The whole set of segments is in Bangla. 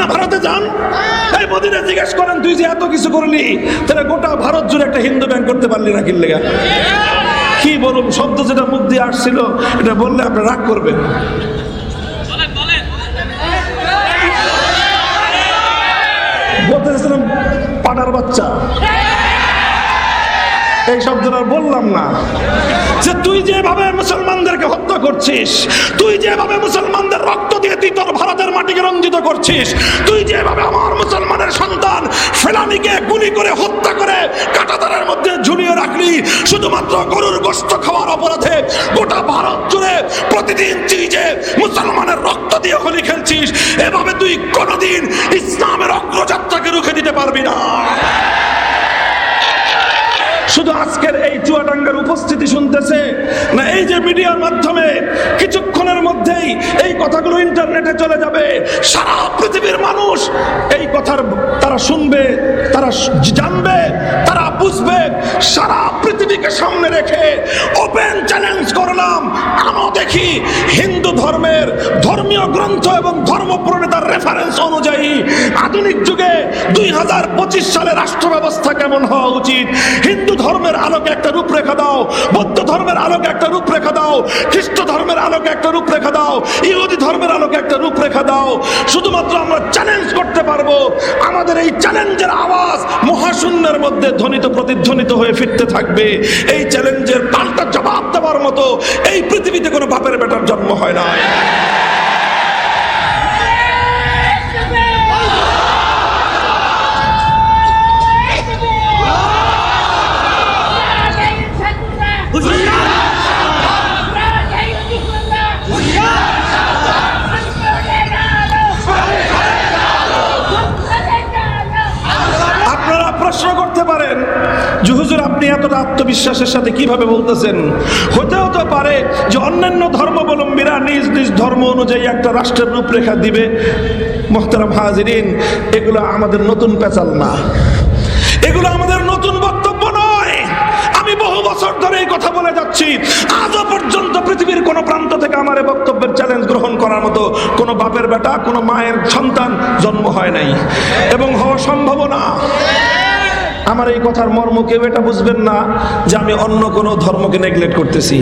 না ভারতে যান। এই মোদিনে জিজ্ঞেস করেন, তুই যে এত কিছু করলি, তাহলে গোটা ভারত জুড়ে একটা হিন্দু ব্যাংক করতে পারলি না কিনলে কি বলুন, শব্দ যেটা মুখ দিয়ে আসছিল, এটা বললে আপনি রাগ করবেন। বলতে পাটার বাচ্চা। এই শব্দটা বললাম না। যে তুই যেভাবে মুসলমানদেরকে হত্যা করছিস, তুই যেভাবে মুসলমানদের রক্ত দিয়ে তুই তোর ভারতের মাটিকে রঞ্জিত করছিস, তুই যেভাবে আমার মুসলমানের সন্তান ফেলানিকে গুলি করে হত্যা করে কাটাতারের মধ্যে ঝুলিয়ে রাখলি, শুধুমাত্র গরুর গোস্ত খাওয়ার অপরাধে গোটা ভারত জুড়ে প্রতিদিন তুই যে মুসলমানের রক্ত দিয়ে হোলি খেলছিস, এভাবে তুই কোনোদিন ইসলামের অগ্রযাত্রাকে রুখে দিতে পারবি না। শুধু আজকের এই চুয়াডাঙ্গার উপস্থিতি শুনতেছে না, এই যে মিডিয়ার মাধ্যমে কিছুক্ষণের মধ্যেই এই কথাগুলো ইন্টারনেটে চলে যাবে। সারা পৃথিবীর মানুষ এই কথার তারা শুনবে, তারা জানবে, তারা বুঝবে। সারা পৃথিবীকে সামনে রেখে ওপেন চ্যালেঞ্জ করলাম। আনো দেখি হিন্দু ধর্মের ধর্মীয় গ্রন্থ এবং ধর্ম প্রণেতার রেফারেন্স অনুযায়ী আধুনিক যুগে দুই হাজার পঁচিশ সালে রাষ্ট্র ব্যবস্থা কেমন হওয়া উচিত? হিন্দু ধর্মের আলোকে একটা রূপরেখা দাও, বৌদ্ধ ধর্মের আলোকে একটা রূপরেখা দাও, খ্রিস্ট ধর্মের আলোকে একটা রূপরেখা দাও, ইহুদি ধর্মের আলোকে একটা রূপরেখা দাও। শুধুমাত্র আমরা চ্যালেঞ্জ করতে পারব, আমাদের এই চ্যালেঞ্জের আওয়াজ মহাশূন্যের মধ্যে ধ্বনিত, প্রতিধ্বনিত হয়ে ফিরতে থাকবে। এই চ্যালেঞ্জের পাল্টা জবাব দেওয়ার মতো এই পৃথিবীতে কোনো বাপের বেটার জন্ম হয় না আপনারা প্রশ্ন করতে পারেন যে হুজুর আত্মবিশ্বাসের সাথে কীভাবে বলতেছেন? হতে হতে পারে যে অন্যান্য ধর্মাবলম্বীরা নিজ নিজ ধর্ম অনুযায়ী একটা রাষ্ট্রের রূপরেখা দিবে। মোহতারাম হাজিরিন, এগুলো আমাদের নতুন পেঁচাল না। এগুলো আমাদের নতুন বক্তব্য নয়। আমি বহু বছর ধরে এই কথা বলে যাচ্ছি। আজও পর্যন্ত পৃথিবীর কোন প্রান্ত থেকে আমার এই বক্তব্যের চ্যালেঞ্জ গ্রহণ করার মতো কোনো বাপের বেটা, কোনো মায়ের সন্তান জন্ম হয় নাই। এবং হওয়া সম্ভব না। আমার এই কথার মর্ম কেউ এটা বুঝবেন না যে আমি অন্য কোনো ধর্মকে নেগলেক্ট করতেছি।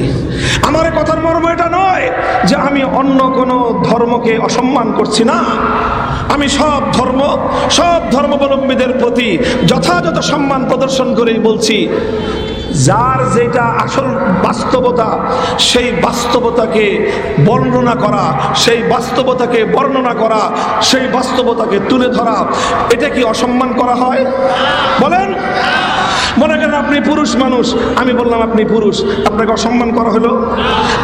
আমার এই কথার মর্ম এটা নয় যে আমি অন্য কোনো ধর্মকে অসম্মান করছি না। আমি সব ধর্ম, সব ধর্মাবলম্বীদের প্রতি যথাযথ সম্মান প্রদর্শন করেই বলছি। যার যেটা আসল বাস্তবতা, সেই বাস্তবতাকে বর্ণনা করা, সেই বাস্তবতাকে বর্ণনা করা, সেই বাস্তবতাকে তুলে ধরা, এটা কি অসম্মান করা হয়? বলেন। মনে করেন আপনি পুরুষ মানুষ, আমি বললাম আপনি পুরুষ, আপনাকে অসম্মান করা হলো?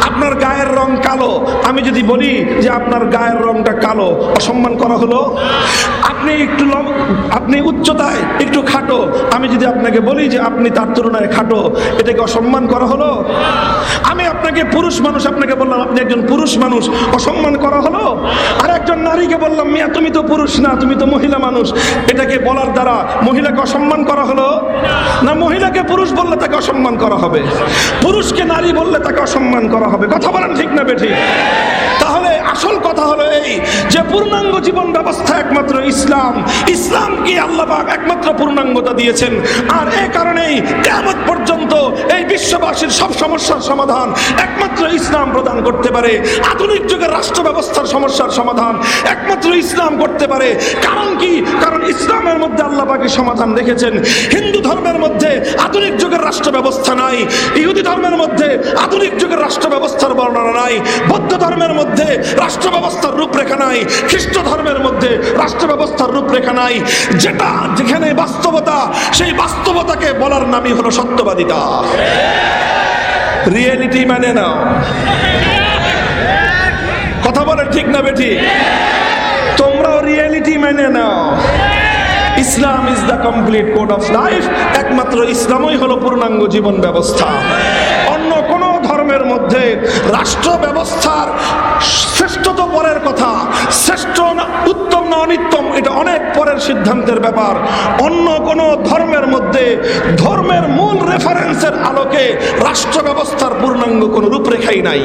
আপনার গায়ের রং কালো, আমি যদি বলি যে আপনার গায়ের রংটা কালো, অসম্মান করা হলো? আপনি একটু আপনি উচ্চতায় একটু খাটো। আমি যদি আপনাকে বলি যে আপনি তার তুলনায় খাটো, এটাকে অসম্মান করা হলো? আমি আপনাকে পুরুষ মানুষ আপনাকে বললাম, আপনি একজন পুরুষ মানুষ, অসম্মান করা হলো? আর একজন নারীকে বললাম, মিয়া, তুমি তো পুরুষ না, তুমি তো মহিলা মানুষ। এটাকে বলার দ্বারা মহিলাকে অসম্মান করা হলো? না, মহিলাকে পুরুষ বললে তাকে অসম্মান করা হবে? পুরুষকে নারী বললে তাকে অসম্মান করা হবে? কথা বলেন ঠিক না বেঠি তাহলে আসল কথা হলো এই যে পূর্ণাঙ্গ জীবন ব্যবস্থা একমাত্র ইসলাম ইসলামকে আল্লাহ পাক একমাত্র পূর্ণাঙ্গতা দিয়েছেন। আর এ কারণেই কেমন পর্যন্ত এই বিশ্ববাসীর সব সমস্যার সমাধান একমাত্র ইসলাম প্রদান করতে পারে। আধুনিক যুগের রাষ্ট্র ব্যবস্থার সমস্যার সমাধান একমাত্র ইসলাম করতে পারে। কারণ কি? কারণ ইসলামের মধ্যে আল্লাহ পাকের সমাধান রেখেছেন। হিন্দু ধর্মের মধ্যে আধুনিক যুগের রাষ্ট্র ব্যবস্থা নাই। ইহুদি ধর্মের মধ্যে আধুনিক যুগের রাষ্ট্র ব্যবস্থার বর্ণনা নাই। বৌদ্ধ ধর্মের মধ্যে রাষ্ট্র ব্যবস্থার রূপরেখা নাই। খ্রিস্ট ধর্মের মধ্যে রাষ্ট্র ব্যবস্থার রূপরেখা নাই। যেটা, যেখানে বাস্তবতা, সেই বাস্তবতাকে বলার নামই হলো সত্যবাদিতা। রিয়েলিটি মানে নাও কথা বলে ঠিক না বেঠি? তোমরাও রিয়েলিটি মেনে নাও Islam is the complete code of life একমাত্র ইসলামই হলো পূর্ণাঙ্গ জীবন ব্যবস্থা। অন্য ধর্মের মধ্যে রাষ্ট্র ব্যবস্থার শ্রেষ্ঠ তো পরের কথা, শ্রেষ্ঠ না, উত্তম না অনিত্তম এটা অনেক পরের সিদ্ধান্তের ব্যাপার। অন্য কোন ধর্মের মধ্যে, ধর্মের মূল রেফারেন্সের আলোকে রাষ্ট্র ব্যবস্থার পূর্ণাঙ্গ কোনো রূপরেখাই নাই।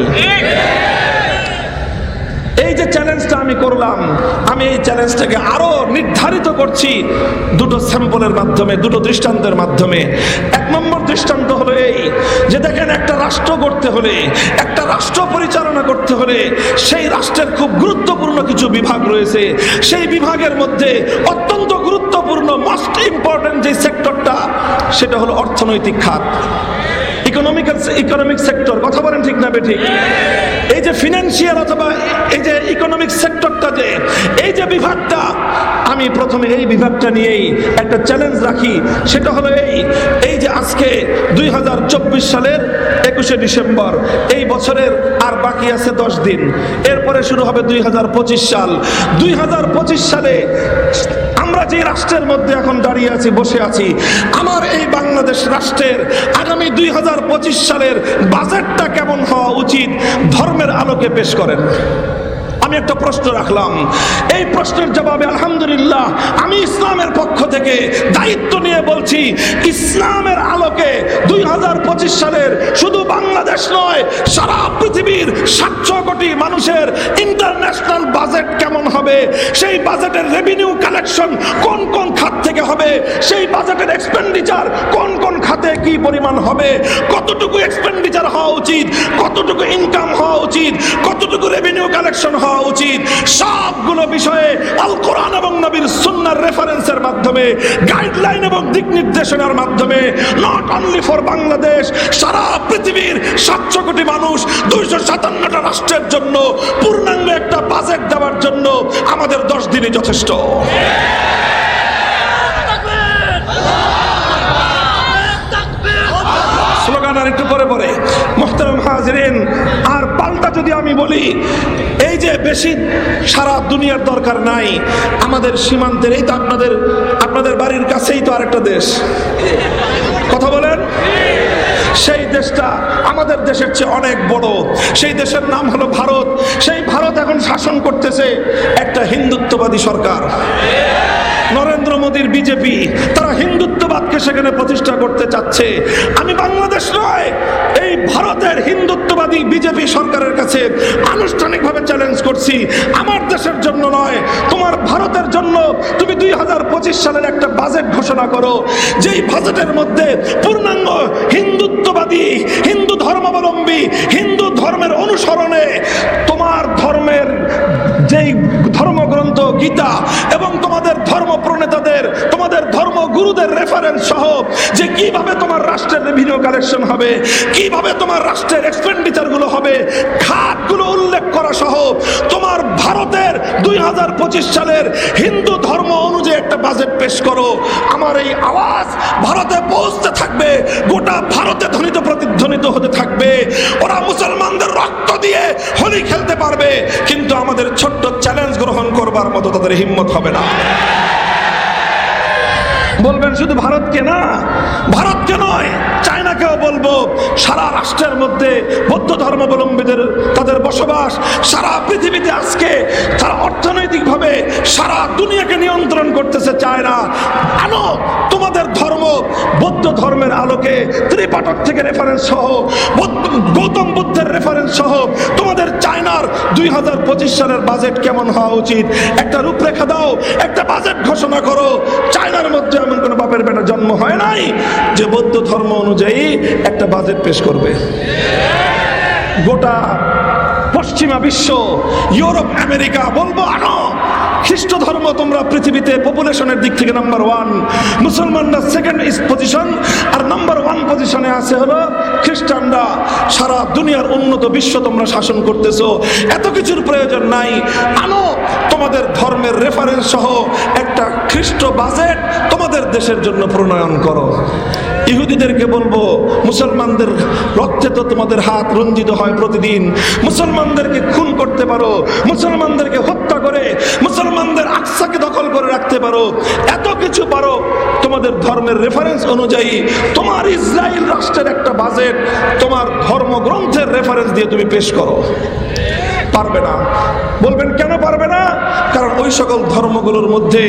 এই যে চ্যালেঞ্জটা আমি করলাম, আমি এই চ্যালেঞ্জটাকে আরও নির্ধারিত করছি দুটো স্যাম্পলের মাধ্যমে, দুটো দৃষ্টান্তের মাধ্যমে। এক নম্বর দৃষ্টান্ত হলো এই যে দেখেন একটা রাষ্ট্র করতে হলে, একটা রাষ্ট্র পরিচালনা করতে হলে সেই রাষ্ট্রের খুব গুরুত্বপূর্ণ কিছু বিভাগ রয়েছে। সেই বিভাগের মধ্যে অত্যন্ত গুরুত্বপূর্ণ মোস্ট ইম্পর্টেন্ট যে সেক্টরটা সেটা হলো অর্থনৈতিক খাত। ইকোনমিক্যাল ইকোনমিক সেক্টর কথা বলেন ঠিক না ঠিক এই যে ফিনান্সিয়াল অথবা এই যে ইকোনমিক সেক্টরটা যে, এই যে বিভাগটা, আমি প্রথমে এই বিভাগটা নিয়েই একটা চ্যালেঞ্জ রাখি, সেটা হলো এই এই যে আজকে দুই হাজার চব্বিশ সালের একুশে ডিসেম্বর, এই বছরের আর বাকি আছে দশ দিন। এরপরে শুরু হবে দুই হাজার পঁচিশ সাল। দুই হাজার পঁচিশ সালে যে রাষ্ট্রের মধ্যে এখন দাঁড়িয়ে আছি, বসে আছি, আমার এই বাংলাদেশ রাষ্ট্রের আগামী দুই হাজার পঁচিশ সালের বাজেটটা কেমন হওয়া উচিত ধর্মের আলোকে পেশ করেন। আমি একটা প্রশ্ন রাখলাম। এই প্রশ্নের জবাবে আলহামদুলিল্লাহ আমি ইসলামের পক্ষ থেকে দায়িত্ব নিয়ে বলছি, ইসলামের আলোকে দুই হাজার পঁচিশ সালের শুধু বাংলাদেশ নয়, সারা পৃথিবীর সাতশো কোটি মানুষের ইন্টারন্যাশনাল বাজেট কেমন হবে, সেই বাজেটের রেভিনিউ কালেকশন কোন কোন খাত থেকে হবে, সেই বাজেটের এক্সপেন্ডিচার কোন কোন খাতে কি পরিমাণ হবে, কতটুকু এক্সপেন্ডিচার হওয়া উচিত, কতটুকু ইনকাম হওয়া উচিত, কতটুকু রেভিনিউ কালেকশন হওয়া উচিত। সবগুলো বিষয়ে আল কোরআন এবং নবীর সুন্নার রেফারেন্সের মাধ্যমে গাইডলাইন এবং দিক নির্দেশনার মাধ্যমে নট অনলি ফর বাংলাদেশ, সারা পৃথিবীর সাতশো কোটি মানুষ দুইশো সাতান্নটা রাষ্ট্রের জন্য, পূর্ণাঙ্গ একটা বাজেট দেওয়ার জন্য আমাদের দশ দিনই যথেষ্ট। স্লোগান আর একটু পরে পরে। পাল্টা যদি আমি বলি, এই যে বেশি সারা দুনিয়ার দরকার নাই, আমাদের সীমান্তের, এই তো আপনাদের আপনাদের বাড়ির কাছেই তো আরেকটা দেশ। কথা বলেন? সেই দেশটা আমাদের দেশের চেয়ে অনেক বড়। সেই দেশের নাম হলো ভারত। সেই ভারত এখন শাসন করতেছে একটা হিন্দুত্ববাদী সরকার। নরেন্দ্র মোদীর বিজেপি, তারা হিন্দুত্ববাদকে সেখানে প্রতিষ্ঠা করতে চাচ্ছে। আমি বাংলাদেশ নয়, এই ভারতের হিন্দুত্ববাদী বিজেপি সরকারের কাছে আনুষ্ঠানিকভাবে চ্যালেঞ্জ করছি। আমার দেশের জন্য নয়, তোমার ভারতের জন্য তুমি দুই হাজার পঁচিশ সালের একটা বাজেট ঘোষণা করো। যেই বাজেটের মধ্যে পূর্ণাঙ্গ হিন্দুত্ববাদী, হিন্দু ধর্মাবলম্বী, হিন্দু ধর্মের অনুসরণে তোমার ধর্মের যেই ধর্মগ্রন্থ গীতা এবং তোমাদের ধর্ম প্রণেতাদের, তোমাদের ধর্ম গুরুদের রেফারেন্স সহ যে কীভাবে তোমার রাষ্ট্রের রেভিনিউ কালেকশন হবে, কীভাবে তোমার রাষ্ট্রের এক্সপেন্ডিচারগুলো হবে, খাতগুলো উল্লেখ করা সহ তোমার দুই পঁচিশ সালের হিন্দু ধর্ম অনুযায়ী একটা বাজেট পেশ করো। আমার এই আওয়াজ ভারতে পৌঁছতে থাকবে, গোটা ভারতে ধ্বনিত প্রতিধ্বনিত হতে থাকবে। ওরা মুসলমানদের রক্ত দিয়ে হোলি খেলতে পারবে, কিন্তু আমাদের ছোট্ট চ্যালেঞ্জ গ্রহণ করবার মতো তাদের হিম্মত হবে না। বলবেন, শুধু ভারতকে না, ভারতকে নয় চায়নাকেও বলব সারা রাষ্ট্রের মধ্যে বৌদ্ধ ধর্মাবলম্বীদের তাদের বসবাস সারা পৃথিবীতে আজকে তারা অর্থনৈতিকভাবে সারা দুনিয়াকে নিয়ন্ত্রণ করতেছে চায়না। আনো, তোমাদের ধর্ম, বৌদ্ধ ধর্মের আলোকে ত্রিপাঠক থেকে রেফারেন্স সহ গৌতম বুদ্ধের রেফারেন্স সহ, তোমাদের চায়নার দুই হাজার পঁচিশ সালের বাজেট কেমন হওয়া উচিত? একটা রূপরেখা দাও, একটা বাজেট ঘোষণা করো। চায়নার মধ্যে এমন কোনো বাপের বেটা জন্ম হয় নাই যে বৌদ্ধ ধর্ম অনুযায়ী একটা বাজেট পেশ করবে। গোটা পশ্চিমা বিশ্ব, ইউরোপ, আমেরিকা, বলব আনো খ্রিস্ট ধর্ম তোমরা পৃথিবীতে পপুলেশনের দিক থেকে নাম্বার ওয়ান মুসলমানরা সেকেন্ড পজিশন আর নাম্বার ওয়ান পজিশনে আছে হলো খ্রিস্টানরা। সারা দুনিয়ার উন্নত বিশ্ব তোমরা শাসন করতেছো। এত কিছুর প্রয়োজন নাই। আনো, তোমাদের ধর্মের রেফারেন্স সহ একটা খ্রিস্ট বাজেট তোমাদের দেশের জন্য প্রণয়ন করো। ইহুদিদেরকে বলব, মুসলমানদের রক্তে তো তোমাদের হাত রঞ্জিত হয় প্রতিদিন। মুসলমানদেরকে খুন করতে পারো, মুসলমানদেরকে হত্যা করে, মুসলমানদের আকসাকে দখল করে রাখতে পারো। এত কিছু পারো, তোমাদের ধর্মের রেফারেন্স অনুযায়ী তোমার ইসরায়েল রাষ্ট্রের একটা বাজেট, তোমার ধর্মগ্রন্থের রেফারেন্স দিয়ে তুমি পেশ করো। পারবে না। বলবেন, কেন পারবে না? কারণ ওই সকল ধর্মগুলোর মধ্যে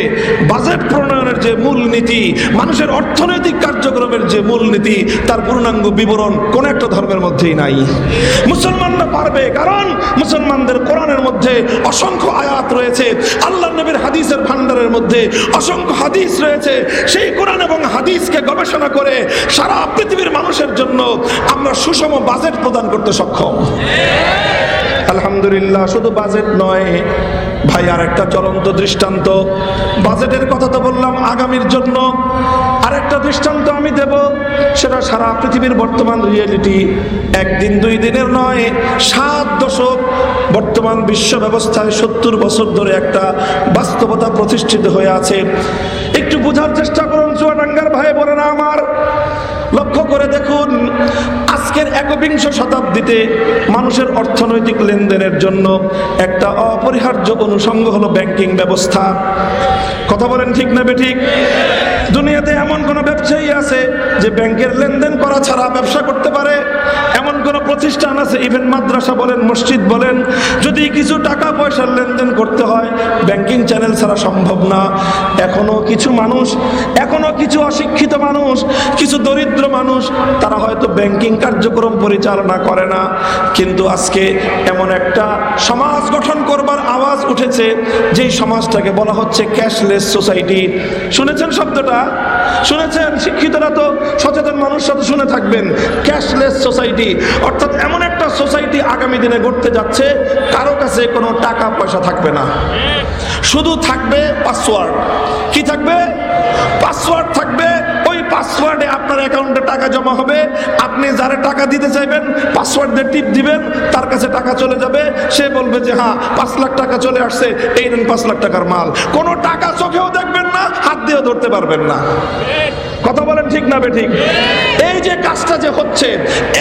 বাজেট প্রণয়নের যে মূল নীতি মানুষের অর্থনৈতিক কার্যক্রমের যে মূল নীতি তার পূর্ণাঙ্গ বিবরণ কোন একটা ধর্মের মধ্যেই নাই। মুসলমানরা পারবে, কারণ মুসলমানদের কোরআনের মধ্যে অসংখ্য আয়াত রয়েছে, আল্লাহ নবীর হাদিসের ভান্ডারের মধ্যে অসংখ্য হাদিস রয়েছে। সেই কোরআন এবং হাদিসকে গবেষণা করে সারা পৃথিবীর মানুষের জন্য আমরা সুষম বাজেট প্রদান করতে সক্ষম। আলহামদুলিল্লাহ, শুধু বাজেট নয়। ভাই আর একটা চলন্ত দৃষ্টান্ত। বাজেটের কথা তো বললাম আগামীর জন্য। আরেকটা দৃষ্টান্ত আমি দেব, সেটা সারা পৃথিবীর বর্তমান রিয়েলিটি একদিন, দুই দিনের নয়, সাত দশক বর্তমান বিশ্ব ব্যবস্থায় সত্তর বছর ধরে একটা বাস্তবতা প্রতিষ্ঠিত হয়ে আছে। একটু বোঝার চেষ্টা করুন, চুয়াডাঙ্গার ভাই বোনেরা আমার লক্ষ্য করে দেখুন আজকের একবিংশ শতাব্দীতে মানুষের অর্থনৈতিক লেনদেনের জন্য একটা অপরিহার্য অনুষঙ্গ হলো ব্যাংকিং ব্যবস্থা। কথা বলেন ঠিক না বেঠিক? দুনিয়াতে এমন কোন ব্যবসায়ী আছে যে ব্যাংকের লেনদেন করা ছাড়া ব্যবসা করতে পারে? এমন কোন প্রতিষ্ঠান আছে ইভেন মাদ্রাসা বলেন, মসজিদ বলেন, যদি কিছু টাকা পয়সার লেনদেন করতে হয়, ব্যাংকিং চ্যানেল ছাড়া সম্ভব না। এখনও কিছু মানুষ, এখনও কিছু অশিক্ষিত মানুষ, কিছু দরিদ্র মানুষ, তারা হয়তো ব্যাংকিং কার্যক্রম পরিচালনা করে না। কিন্তু আজকে এমন একটা সমাজ গঠন করবার আওয়াজ উঠেছে, যেই সমাজটাকে বলা হচ্ছে ক্যাশলেস সোসাইটি শুনেছেন শব্দটা? শুনেছেন? শিক্ষিতরা তো সচেতন মানুষ সাথে শুনে থাকবেন। ক্যাশলেস সোসাইটি অর্থাৎ এমন একটা সোসাইটি আগামী দিনে গড়তে যাচ্ছে, কারও কাছে কোনো টাকা পয়সা থাকবে না। শুধু থাকবে পাসওয়ার্ড কি থাকবে? পাসওয়ার্ড থাকবে। পাসওয়ার্ডে আপনার অ্যাকাউন্টে টাকা জমা হবে। আপনি যারা টাকা দিতে চাইবেন, পাসওয়ার্ড দিয়ে টিপ দিবেন, তার কাছে টাকা চলে যাবে। সে বলবে যে হ্যাঁ পাঁচ লাখ টাকা চলে আসছে, এই নেন পাঁচ লাখ টাকার মাল। কোনো টাকা চোখেও দেখবেন না, হাত দিয়েও ধরতে পারবেন না। কথা বলেন ঠিক না বে ঠিক? এই যে কাজটা যে হচ্ছে,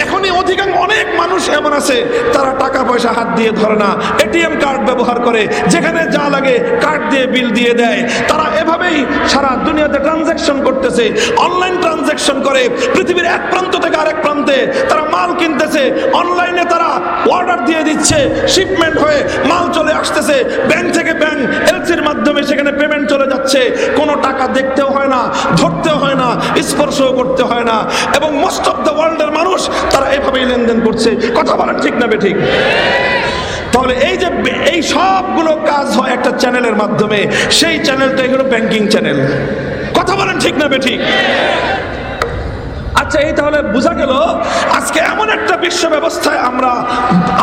এখনই অধিকাংশ অনেক মানুষ এমন আছে, তারা টাকা পয়সা হাত দিয়ে ধরে না। এটিএম কার্ড ব্যবহার করে, যেখানে যা লাগে কার্ড দিয়ে বিল দিয়ে দেয়। তারা এভাবেই সারা দুনিয়াতে ট্রানজ্যাকশন করতেছে অনলাইন ট্রানজ্যাকশন করে, পৃথিবীর এক প্রান্ত থেকে আরেক প্রান্তে তারা মাল কিনতেছে অনলাইনে তারা অর্ডার দিয়ে দিচ্ছে শিপমেন্ট হয়ে মাল চলে আসতেছে ব্যাংক থেকে ব্যাংক এলসির মাধ্যমে সেখানে পেমেন্ট চলে যাচ্ছে। কোনো টাকা দেখতেও হয় না, ধরতেও হয় না, স্পর্শও করতে হয় না। এবং মোস্ট অফ দ্য ওয়ার্ল্ডের মানুষ তারা এভাবেই লেনদেন করছে। কথা বলেন ঠিক না বেঠিক। তাহলে এই যে এই সবগুলো কাজ হয় একটা চ্যানেলের মাধ্যমে, সেই চ্যানেলটাই হলো ব্যাংকিং চ্যানেল কথা বলেন ঠিক না বেঠিক। আচ্ছা এই তাহলে বোঝা গেল আজকে এমন একটা বিশ্ব ব্যবস্থায় আমরা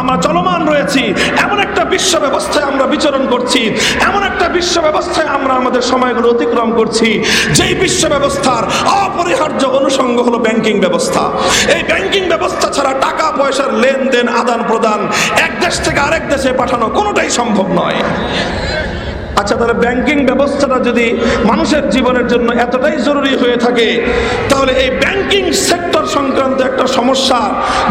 আমরা চলমান রয়েছি, এমন একটা বিশ্ব ব্যবস্থায় আমরা বিচরণ করছি, এমন একটা বিশ্ব ব্যবস্থায় আমরা আমাদের সময়গুলো অতিক্রম করছি, যেই বিশ্ব ব্যবস্থার অপরিহার্য অনুষঙ্গ হলো ব্যাংকিং ব্যবস্থা। এই ব্যাংকিং ব্যবস্থা ছাড়া টাকা, পয়সার লেনদেন আদান প্রদান এক দেশ থেকে আরেক দেশে পাঠানো কোনোটাই সম্ভব নয়। আচ্ছা তাহলে ব্যাংকিং ব্যবস্থাটা যদি মানুষের জীবনের জন্য এতটাই জরুরি হয়ে থাকে, তাহলে এই ব্যাংকিং সেক্টর সংক্রান্ত একটা সমস্যা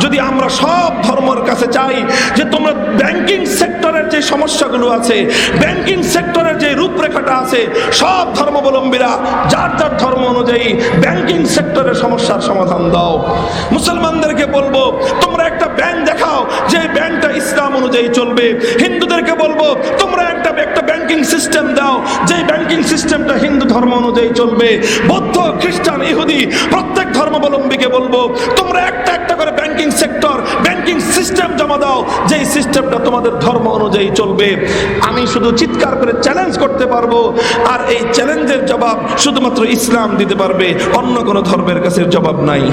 যদি আমরা সব ধর্মের কাছে চাই, যে তোমরা ব্যাংকিং সেক্টরের যে সমস্যাগুলো আছে ব্যাংকিং সেক্টরের যে রূপরেখাটা আছে, সব ধর্মাবলম্বীরা যার যার ধর্ম অনুযায়ী ব্যাংকিং সেক্টরের সমস্যার সমাধান দাও। মুসলমানদেরকে বলব, তোমরা একটা ব্যাংক দেখাও, যে ব্যাংকটা ইসলাম অনুযায়ী চলবে। হিন্দুদেরকে বলব, তোমরা একটা একটা ব্যাংকিং সিস্টেম দাও যে ব্যাংকিং সিস্টেমটা হিন্দু ধর্ম অনুযায়ী চলবে, বৌদ্ধ, খ্রিস্টান, ইহুদি, প্রত্যেক ধর্মাবলম্বীকে বলব, তোমরা একটা একটা করে ব্যাংকিং সেক্টর ব্যাংকিং সিস্টেম জমা দাও, যেই সিস্টেমটা তোমাদের ধর্ম অনুযায়ী চলবে। আমি শুধু চিৎকার করে চ্যালেঞ্জ করতে পারব, আর এই চ্যালেঞ্জের জবাব শুধুমাত্র ইসলাম দিতে পারবে, অন্য কোনো ধর্মের কাছে জবাব নাই।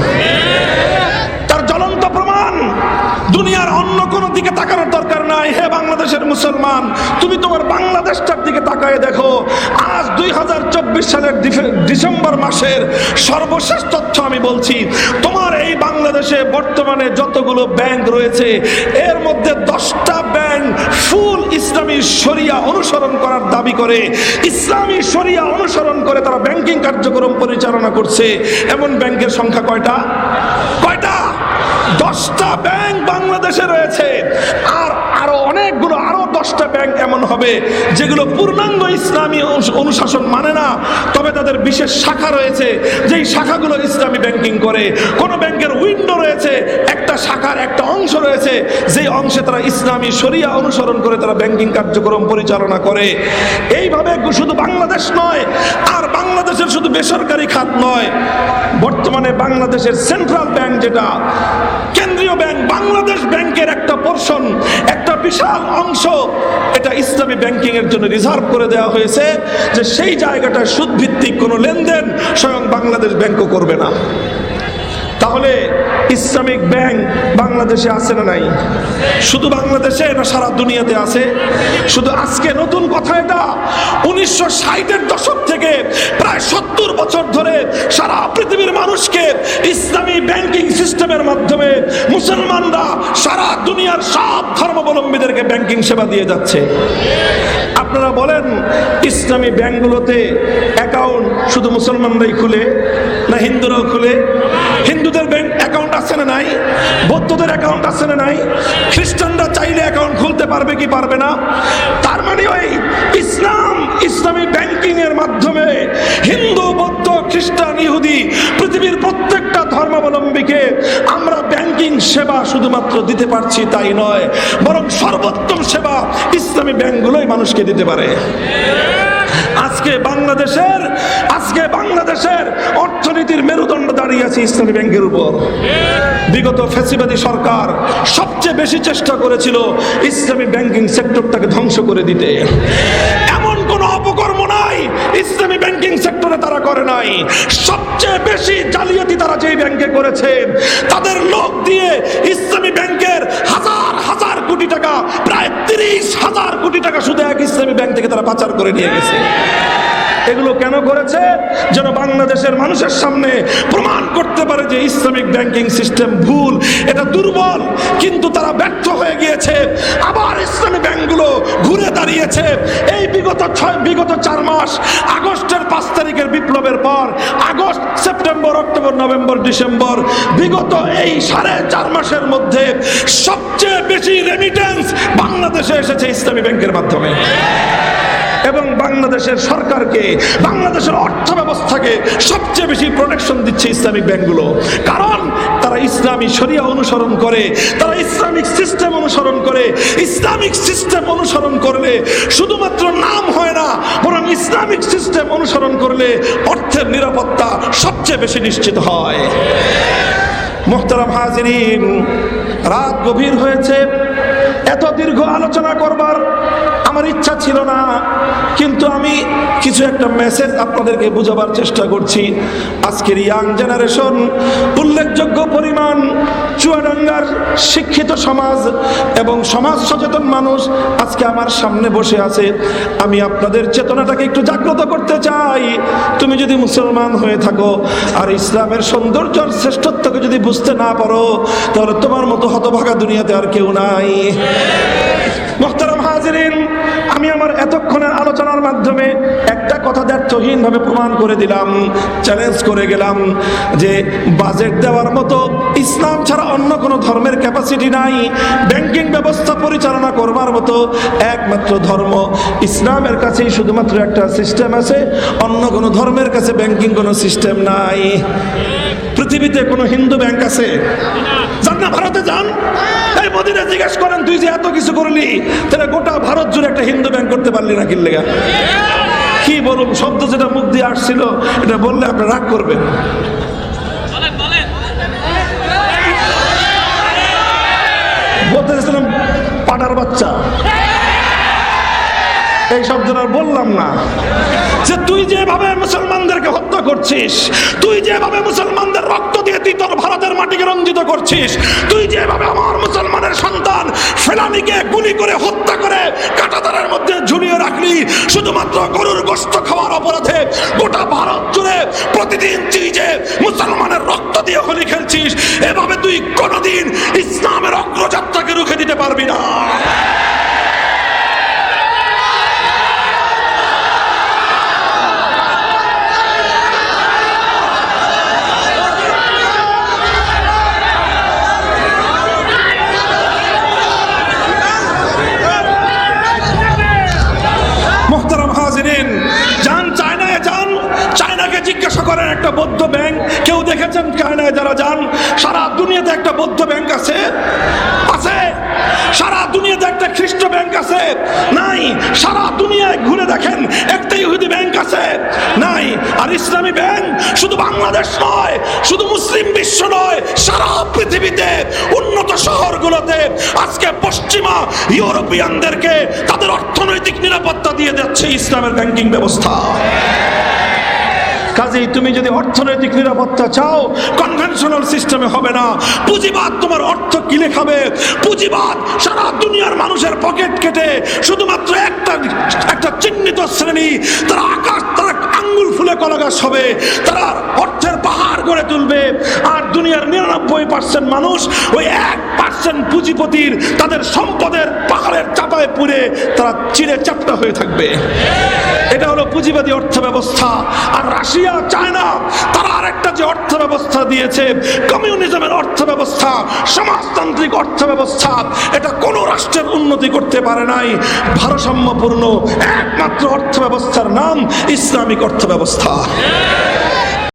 দুনিয়ার অন্য কোনো দিকে তাকানোর দরকার নাই। হে বাংলাদেশের মুসলমান, তুমি তোমার বাংলাদেশটার দিকে তাকায় দেখো। আজ দুই হাজার চব্বিশ সালের ডিসেম্বর মাসের সর্বশেষ তথ্য আমি বলছি, তোমার এই বাংলাদেশে বর্তমানে যতগুলো ব্যাংক রয়েছে, এর মধ্যে দশটা ব্যাংক ফুল ইসলামী শরিয়া অনুসরণ করার দাবি করে। ইসলামী শরিয়া অনুসরণ করে তারা ব্যাংকিং কার্যক্রম পরিচালনা করছে। এমন ব্যাংকের সংখ্যা কয়টা? কয়টা? দশটা ব্যাংক বাংলাদেশে রয়েছে। আর আরও অনেকগুলো, আরও দশটা ব্যাংক এমন হবে, যেগুলো পূর্ণাঙ্গ ইসলামী অনুশ- অনুশাসন মানে না। তবে তাদের বিশেষ শাখা রয়েছে, যেই শাখাগুলো ইসলামী ব্যাংকিং করে। কোন ব্যাংকের উইন্ডো রয়েছে, একটা শাখার একটা অংশ রয়েছে, যেই অংশে তারা ইসলামী শরিয়া অনুসরণ করে তারা ব্যাংকিং কার্যক্রম পরিচালনা করে। এইভাবে শুধু বাংলাদেশ নয়, আর বাংলাদেশের শুধু বেসরকারি খাত নয়, বর্তমানে বাংলাদেশের সেন্ট্রাল ব্যাংক যেটা কেন্দ্রীয় ব্যাংক, বাংলাদেশ ব্যাংকের একটা পোর্শন একটা বিশাল অংশ এটা ইসলামী ব্যাংকিং এর জন্য রিজার্ভ করে দেওয়া হয়েছে যে সেই জায়গাটা সুদ ভিত্তিক কোনো লেনদেন স্বয়ং বাংলাদেশ ব্যাংকও করবে না। তাহলে ইসলামিক ব্যাংক বাংলাদেশে আছে না নাই? শুধু বাংলাদেশে না সারা দুনিয়াতে আছে? শুধু আজকে নতুন কথা এটা, উনিশশো ষাটের দশক থেকে প্রায় সত্তর বছর ধরে সারা পৃথিবীর মানুষকে ইসলামী ব্যাংকিং সিস্টেমের মাধ্যমে মুসলমানরা সারা দুনিয়ার সব ধর্মাবলম্বীদেরকে ব্যাংকিং সেবা দিয়ে যাচ্ছে। আপনারা বলেন, ইসলামী ব্যাংকগুলোতে অ্যাকাউন্ট শুধু মুসলমানরাই খুলে? হিন্দুরাও খুলে, হিন্দুদের ব্যাংক অ্যাকাউন্ট আছে না নাই? বৌদ্ধদের অ্যাকাউন্ট আছে না নাই? খ্রিস্টানরা চাইলে অ্যাকাউন্ট খুলতে পারবে কি পারবে না? তার মানে ওই ইসলাম, ইসলামী ব্যাংকিং এর মাধ্যমে হিন্দু, বৌদ্ধ, খ্রিস্টান, ইহুদি পৃথিবীর প্রত্যেকটা ধর্মাবলম্বীকে আমরা ব্যাংকিং সেবা শুধুমাত্র দিতে পারছি তাই নয়, বরং সর্বোত্তম সেবা ইসলামী ব্যাংকগুলোই মানুষকে দিতে পারে। আজকে বাংলাদেশের আজকে বাংলাদেশের অর্থনীতির মেরুদণ্ড দাঁড়িয়ে আছে ইসলামী ব্যাংকের উপর। বিগত ফ্যাসিবাদী সরকার সবচেয়ে বেশি চেষ্টা করেছিল ইসলামী ব্যাংকিং সেক্টরটাকে ধ্বংস করে দিতে। এমন কোন অপকর্ম নাই ইসলামী ব্যাংকিং সেক্টরে তারা করে নাই। সবচেয়ে বেশি জালিয়াতি তারা যেই ব্যাংকে করেছে, তাদের লোক দিয়ে ইসলামী ব্যাংকের হাজার হাজার কোটি টাকা তিরিশ হাজার কোটি টাকা শুধু এক ইসলামী ব্যাংক থেকে তারা পাচার করে নিয়ে গেছে। এগুলো কেন করেছে? যেন বাংলাদেশের মানুষের সামনে প্রমাণ করতে পারে যে ইসলামিক ব্যাংকিং সিস্টেম ভুল, এটা দুর্বল, কিন্তু তারা ব্যর্থ হয়ে গিয়েছে। আবার ইসলামী ব্যাংকগুলো ঘুরে দাঁড়িয়েছে। এই বিগত ছয়, বিগত চার মাস, আগস্টের পাঁচ তারিখের বিপ্লবের পর, August, September, October, November, December, বিগত এই সাড়ে চার মাসের মধ্যে সবচেয়ে বাংলাদেশে এসেছে ইসলামী ব্যাংকের মাধ্যমে। এবং বাংলাদেশের সরকারকে, বাংলাদেশের অর্থ ব্যবস্থাকে সবচেয়ে বেশি প্রোটেকশন দিচ্ছে ইসলামিক ব্যাংকগুলো। কারণ তারা ইসলামী শরিয়া অনুসরণ করে, তারা ইসলামিক সিস্টেম অনুসরণ করে। ইসলামিক সিস্টেম অনুসরণ করলে শুধুমাত্র নাম হয় না, বরং ইসলামিক সিস্টেম অনুসরণ করলে অর্থের নিরাপত্তা সবচেয়ে বেশি নিশ্চিত হয়। মোহতারাম হাজিরিন, রাত গভীর হয়েছে। এত দীর্ঘ আলোচনা করবার আমার ইচ্ছা ছিল না, কিন্তু আমি কিছু একটা মেসেজ আপনাদেরকে বোঝাবার চেষ্টা করছি। আজকের ইয়াং জেনারেশন উল্লেখযোগ্য পরিমাণ চুয়াডাঙ্গার শিক্ষিত সমাজ এবং সমাজ সচেতন মানুষ আজকে আমার সামনে বসে আছে। আমি আপনাদের চেতনাটাকে একটু জাগ্রত করতে চাই। তুমি যদি মুসলমান হয়ে থাকো আর ইসলামের সৌন্দর্য শ্রেষ্ঠত্বকে যদি বুঝতে না পারো, তাহলে তোমার মতো হতভাগা দুনিয়াতে আর কেউ নাই। মোহতারাম হাজিরিন, আমি আমার এতক্ষণের আলোচনার মাধ্যমে একটা কথা দ্ব্যর্থহীন ভাবে প্রমাণ করে দিলাম চ্যালেঞ্জ করে গেলাম যে বাজেট দেওয়ার মতো ইসলাম ছাড়া অন্য কোনো ধর্মের ক্যাপাসিটি নাই ব্যাংকিং ব্যবস্থা পরিচালনা করবার মতো একমাত্র ধর্ম ইসলামের কাছেই শুধুমাত্র একটা সিস্টেম আছে, অন্য কোনো ধর্মের কাছে ব্যাংকিং কোনো সিস্টেম নাই। পৃথিবীতে কোনো হিন্দু ব্যাংক আছে? যান না, ভারতে যান। এই মোদিরা জিজ্ঞেস করেন, তুই যে এত কিছু করলি, তাহলে গোটা ভারত জুড়ে একটা হিন্দু ব্যাংক করতে পারলি না কিনলেগা কি বলুন, শব্দ যেটা মুখ দিয়ে আসছিল, এটা বললে আপনি রাগ করবেন। বলতে পাটার বাচ্চা। এই শব্দটা বললাম না। যে তুই যেভাবে মুসলমানদেরকে হত্যা করছিস, তুই যেভাবে মুসলমানদের রক্ত দিয়ে তুই তোর ভারতের মাটিকে রঞ্জিত করছিস, তুই যেভাবে আমার মুসলমানের সন্তান ফেলানিকে গুলি করে হত্যা করে কাটাতারের মধ্যে ঝুলিয়ে রাখলি, শুধুমাত্র গরুর গোস্ত খাওয়ার অপরাধে গোটা ভারত জুড়ে প্রতিদিন তুই যে মুসলমানের রক্ত দিয়ে হোলি খেলছিস, এভাবে তুই কোনোদিন ইসলামের অগ্রযাত্রাকে রুখে দিতে পারবি না। করেন একটা বৌদ্ধ ব্যাংক। কেউ দেখেছেন কানায় যারা যান? সারা দুনিয়াতে একটা বৌদ্ধ ব্যাংক আছে? আছে। সারা দুনিয়াতে একটা খ্রিস্ট ব্যাংক আছে? নাই। সারা দুনিয়ায় ঘুরে দেখেন, একটা ইহুদি ব্যাংক আছে? নাই। আর ইসলামী ব্যাংক শুধু বাংলাদেশ নয়, শুধু মুসলিম বিশ্ব নয়, সারা পৃথিবীতে, উন্নত শহরগুলোতে, আজকে পশ্চিমা ইউরোপিয়ানদেরকে তাদের অর্থনৈতিক নিরাপত্তা দিয়ে যাচ্ছে ইসলামের ব্যাংকিং ব্যবস্থা। কাজেই তুমি যদি অর্থনৈতিক নিরাপত্তা চাও কনভেনশনাল সিস্টেমে হবে না। পুঁজিবাদ তোমার অর্থ কিনে খাবে পুঁজিবাদ সারা দুনিয়ার মানুষের পকেট কেটে শুধুমাত্র একটা একটা চিহ্নিত শ্রেণি, তারা আকাশ, তারা আঙ্গুল ফুলে কলাগাছ হবে, তারা অর্থের পাহাড় গড়ে তুলবে। আর দুনিয়ার নিরানব্বই পার্সেন্ট মানুষ ওই এক পার্সেন্ট পুঁজিপতির তাদের সম্পদের পাহাড়ের চাপায় পুড়ে তারা চিড়ে চাপটা হয়ে থাকবে। এটা হলো পুঁজিবাদী অর্থ ব্যবস্থা আর রাশিয়া, চায়না, তারা আরেকটা যে অর্থ ব্যবস্থা দিয়েছে, কমিউনিজমের অর্থ ব্যবস্থা সমাজতান্ত্রিক অর্থ ব্যবস্থা এটা কোনো রাষ্ট্রের উন্নতি করতে পারে নাই। ভারসাম্যপূর্ণ একমাত্র অর্থ ব্যবস্থার নাম ইসলামিক অর্থ ব্যবস্থা